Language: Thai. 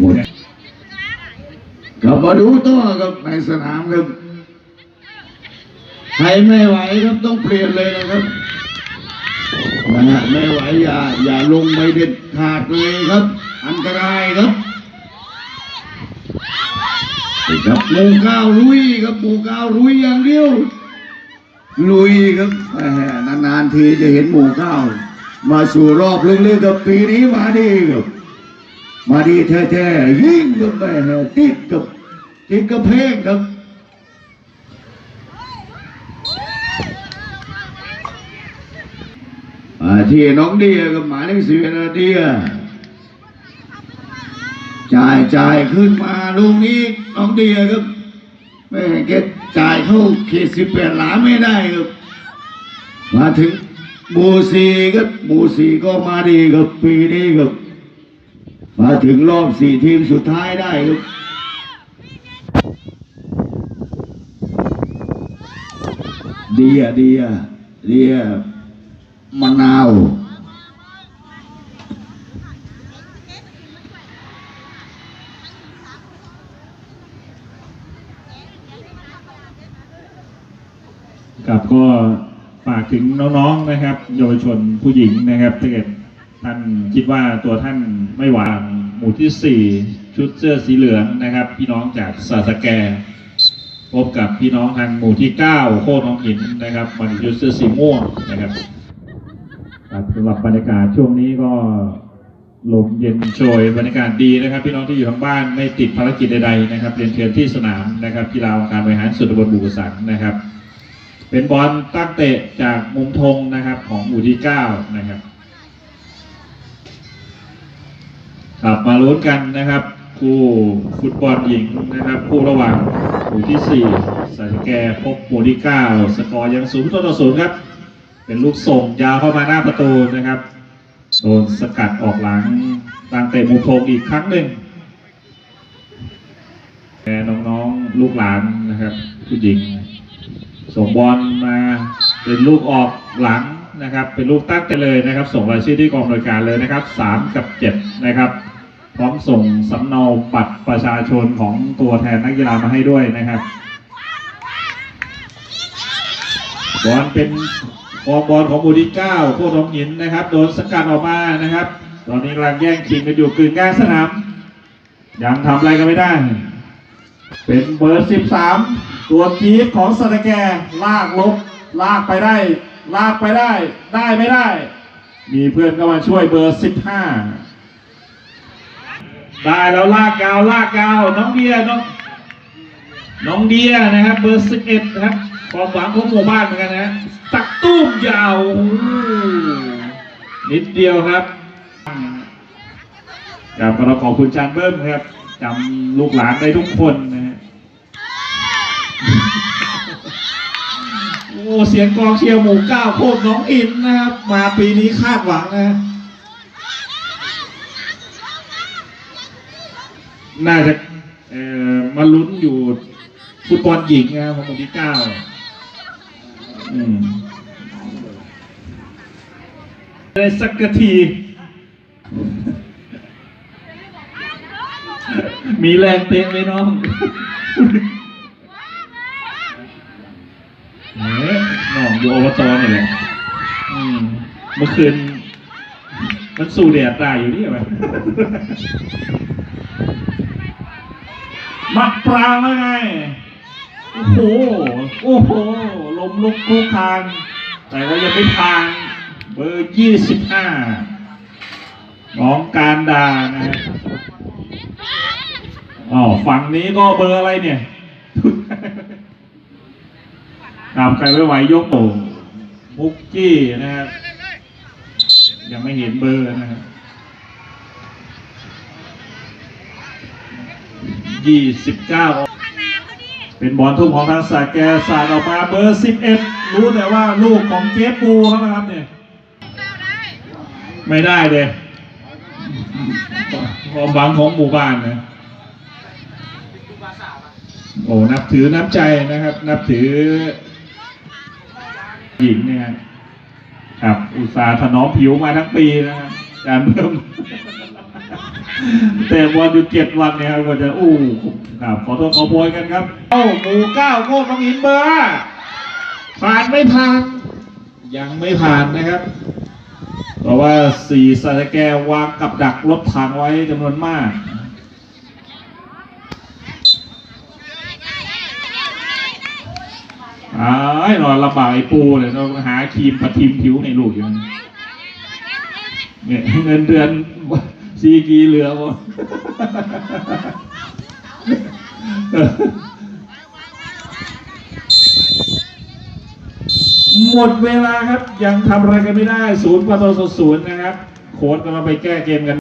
หมดกลับมาดูต่อกับในสนามครับใครไม่ไหวครับต้องเปลี่ยนเลยนะครับนะฮะไม่ไหวอย่าอย่าลงไปเด็ดขาดเลยครับ อันตรายครับครับหมู่เก้าลุยครับหมู่เก้าลุยอย่างเดียวลุยครับนานๆทีจะเห็นหมู่เก้ามาสู่รอบลึกๆกับปีนี้มาดีครับ มาดีแท้ๆยิ่งกับแม่ติดกับติดกับเพลงครับอ่าที่น้องเดียกับหมายเลขสิบเอ็ดนาเดียจ่ายจ่ายขึ้นมาลูกนี้น้องเดียครับแม่เก็ตจ่ายเข้าเขตสิบแปดหลาไม่ได้ครับมาถึงหมูสีครับหมูสีก็มาดีครับปีนี้ครับ มาถึงรอบสี่ทีมสุดท้ายได้ครับเดียเดียเดียมะนาวครับก็ฝากถึงน้องๆนะครับ เยาวชนผู้หญิงนะครับถ้าเกิด ท่านคิดว่าตัวท่านไม่หวางหมู่ที่ 4 ชุดเสื้อสีเหลืองนะครับ พี่น้องจากสาสแก พบกับพี่น้องทางหมู่ที่ 9 โคตรน้องหินนะครับมันชุดเสื้อสีม่วงนะครับครับสำหรับบรรยากาศช่วงนี้ก็ลมเย็นโชยบรรยากาศดีนะครับ พี่น้องที่อยู่ทางบ้านไม่ติดภารกิจใดๆนะครับเรียนเชิญที่สนามนะครับกีฬาองค์การบริหารส่วนตำบลบุกสันนะครับ เป็นบอลตั้งเตะจากมุมธงนะครับของหมู่ที่เก้านะครับ ครับมาลุ้นกันนะครับ คู่ฟุตบอลหญิงนะครับ คู่ระหว่างหมู่ที่สี่สายแกพบหมู่ที่เก้าสกอร์ยังสูงต้นต่อศูนย์ครับ เป็นลูกส่งยาวเข้ามาหน้าประตูนะครับโดนสกัดออกหลังตั้งเตะมุมธงอีกครั้งหนึ่งแกน้องๆลูกหลานนะครับ ผู้หญิงส่งบอลมาเป็นลูกออกหลังนะครับ เป็นลูกตั้งไปเลยนะครับ ส่งรายชื่อที่กองบริการเลยนะครับสามกับเจ็ดนะครับ พร้อมส่งสำเนาบัตรประชาชนของตัวแทนนักกีฬามาให้ด้วยนะครับบอลเป็นกองบอลของบูดีเก้าโคตรทองหินนะครับ โดนสกัดออกมานะครับ ตอนนี้กำลังแย่งชิงกันอยู่กึ่งกลางสนามยังทำอะไรกันไม่ได้ เป็นเบอร์ 13 ตัวจี๊ดของสตาแกลากลบลากไปได้ ลากไปได้ ได้ไม่ได้ มีเพื่อนก็มาช่วยเบอร์ 15 ได้แล้วลากกาวลากกาวน้องเดียน้องน้องเดียนะครับเบอร์11นะครับความหวังของหมู่บ้านเหมือนกันนะตักตุ้มยาวนิดเดียวครับครับก็เราขอบคุณจานเบิ้มครับจำลูกหลานได้ทุกคนนะฮะโอ้เสียงกองเชียร์หมู่เก้าโคตรน้องอินนะครับ มาปีนี้คาดหวังนะฮะ น่าจะเอ่อมาลุ้นอยู่ฟุตบอลหญิงนะครับของหมู่ที่เก้าอืมได้สักกะที มีแรงเตะไหมน้องเฮ้ยน้องอยู่อบตนี่แหละอืมเมื่อคืนมันสู่แดดตายอยู่นี่ไหม มัดปรางแล้วไง โอ้โห โอ้โห ลมลุกคลุกคาน แต่ว่ายังไม่ทาง เบอร์ยี่สิบห้าน้องการดานะฮะอ๋อฝั่งนี้ก็เบอร์อะไรเนี่ยตามใครไม่ไหวยกโป่งมุกกี้นะครับยังไม่เห็นเบอร์นะครับ ยี่สิบเป็นบอลทุ่มของทางสาแกสาดออกมาเบอร์สิบเอ็ดรู้แต่ว่าลูกของเจฟปูเขานะครับเนี่ยไม่ได้เลยความหวังของหมู่บ้านนะโอ้นับถือน้ำใจนะครับ นับถือ หญิงเนี่ยครับอุตสาห์ถนอมผิวมาทั้งปีนะครับอารเพิ่ม แต่บอลอยู่เจ็ดวันเนี่ยครับกว่าจะอู้ครับขอโทษขอโพยกันครับ เอ้าหมู่เก้าโก้น้องอินเบอร์ผ่านไม่ผ่าน ยังไม่ผ่านนะครับ เพราะว่าสี่สายแกวางกับดักรถถังไว้จำนวนมากอ้ายนอนลำบากไอ้ปูเลยต้องหาครีมประทิมผิวในลูกอย่างนี้เนี่ยเงินเดือน ซีกีเหลือหมดหมดเวลาครับ ยังทำอะไรกันไม่ได้ ศูนย์ประตูศูนย์นะครับ โค้ดกำลังไปแก้เกมกัน